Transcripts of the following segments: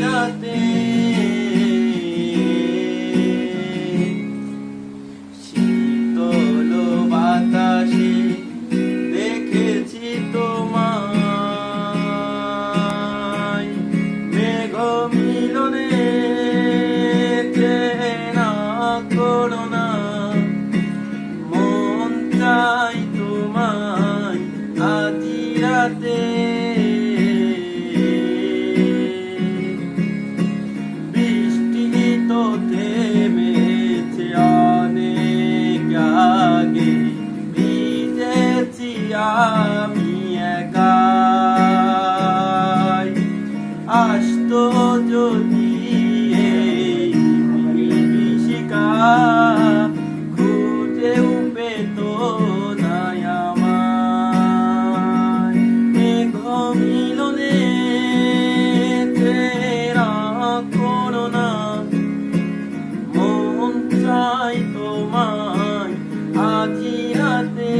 রাতে। শীতল বাতাসে দেখেছি তোমায়। মেঘ মিলনে চেনা করো না। মন চাই তোমায়। আজি রাতে আমি একাই আসতো যদি শিকা খুঁজেও পেত নাই আমার মেঘ মিলনে তেরা করোনা মন চাই তোমায়, আজি রাতে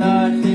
বাতাসে দেখেছি